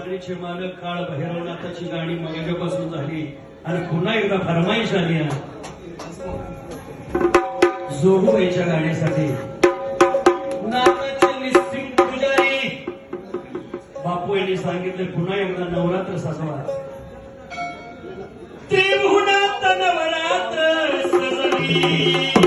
मागणीचे मालक काळ भैरवनाथाची गाणी मगापासून झाली. आणि पुन्हा एकदा फरमाईश आली आहे. जोगूबाईच्या गाण्यासाठी. बापू यांनी सांगितले पुन्हा एकदा नवरात्र साजवा. त्रिभुवनात नवरात्र सजली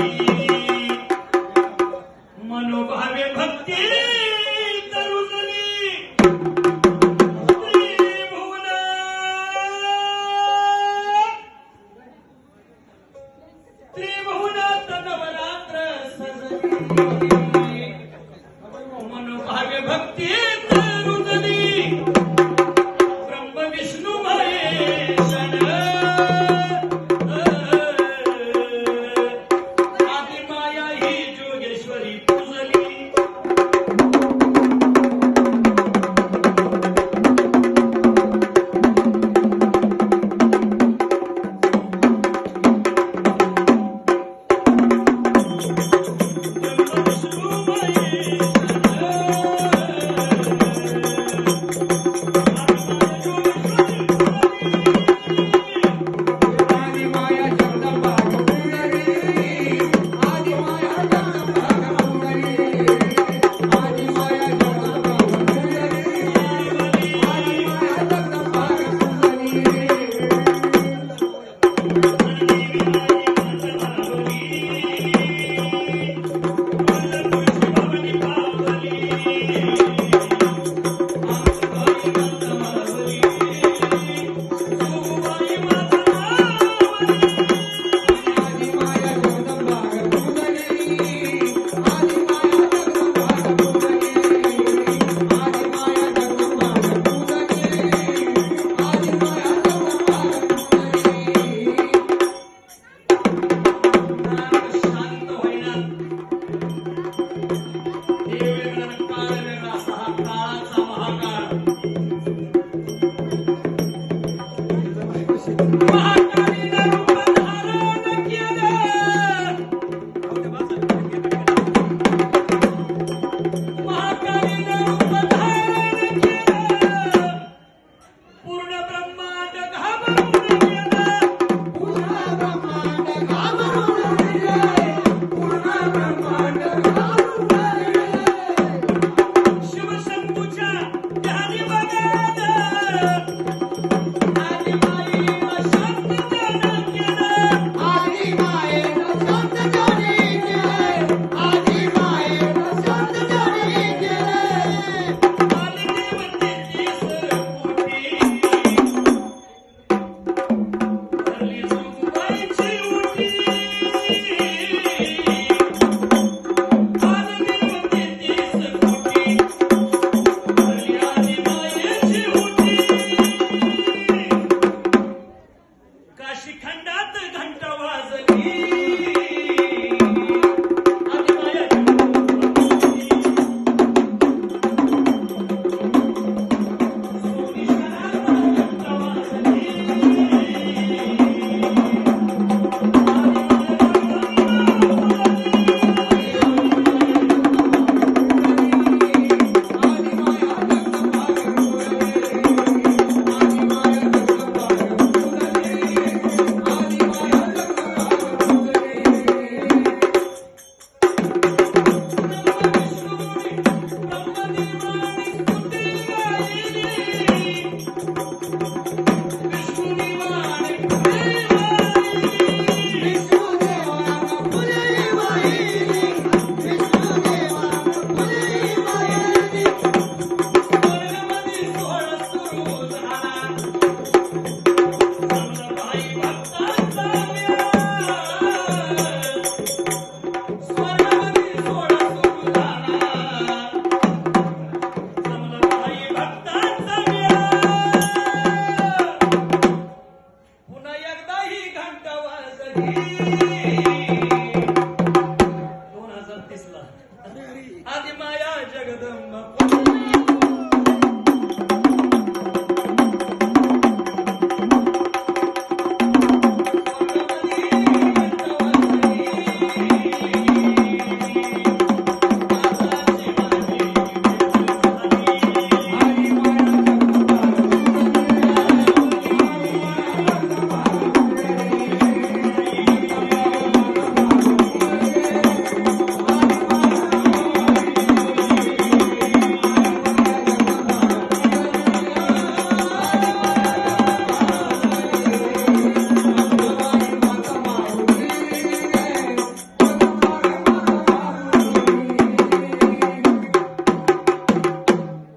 Bye.